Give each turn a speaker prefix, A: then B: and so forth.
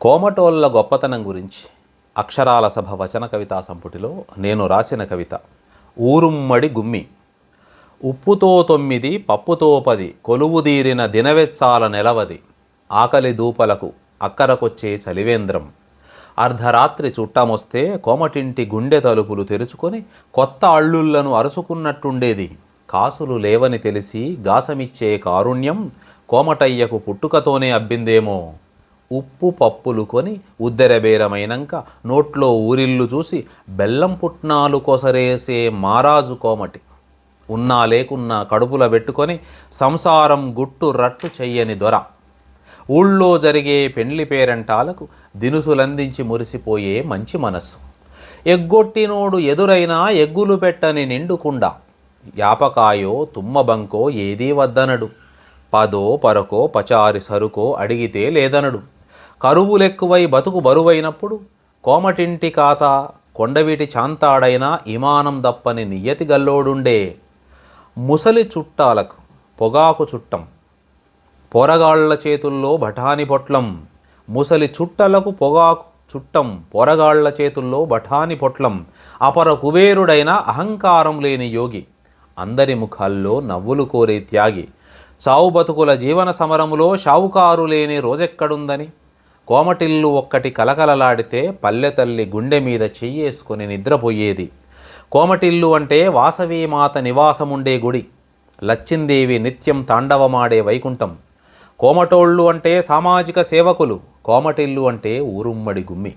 A: కోమటోళ్ళ గొప్పతనం గురించి అక్షరాల సభ వచన కవితా సంపుటిలో నేను రాసిన కవిత ఊరుమ్మడి గుమ్మి. ఉప్పుతో తొమ్మిది పప్పుతో పది కొలువుదీరిన దినవెచ్చాల నెలవది. ఆకలి దూపలకు అక్కరకొచ్చే చలివేంద్రం. అర్ధరాత్రి చుట్టమొస్తే కోమటింటి గుండె తలుపులు తెరుచుకొని కొత్త అళ్ళుళ్ళను అరుసుకున్నట్టుండేది. కాసులు లేవని తెలిసి గాసమిచ్చే కారుణ్యం కోమటయ్యకు పుట్టుకతోనే అబ్బిందేమో. ఉప్పు పప్పులు కొని ఉద్దెరబేరమైనంక నోట్లో ఊరిల్లు చూసి బెల్లం పుట్నాలు కొసరేసే మారాజు కోమటి. ఉన్నా లేకున్నా కడుపుల పెట్టుకొని సంసారం గుట్టు రట్టు చెయ్యని దొర. ఊళ్ళో జరిగే పెండ్లి పేరంటాలకు దినుసులందించి మురిసిపోయే మంచి మనస్సు. ఎగ్గొట్టినోడు ఎదురైనా ఎగ్గులు పెట్టని నిండుకుండా. యాపకాయో తుమ్మబంకో ఏదీ వద్దనడు. పదో పరకో పచారి సరుకో అడిగితే లేదనడు. కరువులెక్కువై బతుకు బరువైనప్పుడు కోమటింటి కాత కొండవీటి చాంతాడైనా ఇమానం దప్పని నియతి గల్లోడుండే ముసలి చుట్టాలకు పొగాకు చుట్టం పొరగాళ్ళ చేతుల్లో బఠాని పొట్లం ముసలి చుట్టలకు పొగాకు చుట్టం పొరగాళ్ళ చేతుల్లో బఠాని పొట్లం అపర కుబేరుడైన అహంకారం లేని యోగి అందరి ముఖాల్లో నవ్వులు కోరే త్యాగి చావు బతుకుల జీవన సమరములో షావుకారు లేని రోజెక్కడుందని కోమటిల్లు ఒక్కటి కలకలలాడితే పల్లె తల్లి గుండె మీద చెయ్యేసుకుని నిద్రపోయేది. కోమటిల్లు అంటే వాసవి మాత నివాసముండే గుడి. లచ్చిందేవి నిత్యం తాండవమాడే వైకుంఠం. కోమటోళ్ళు అంటే సామాజిక సేవకులు. కోమటిల్లు అంటే ఊరుమ్మడి గుమ్మి.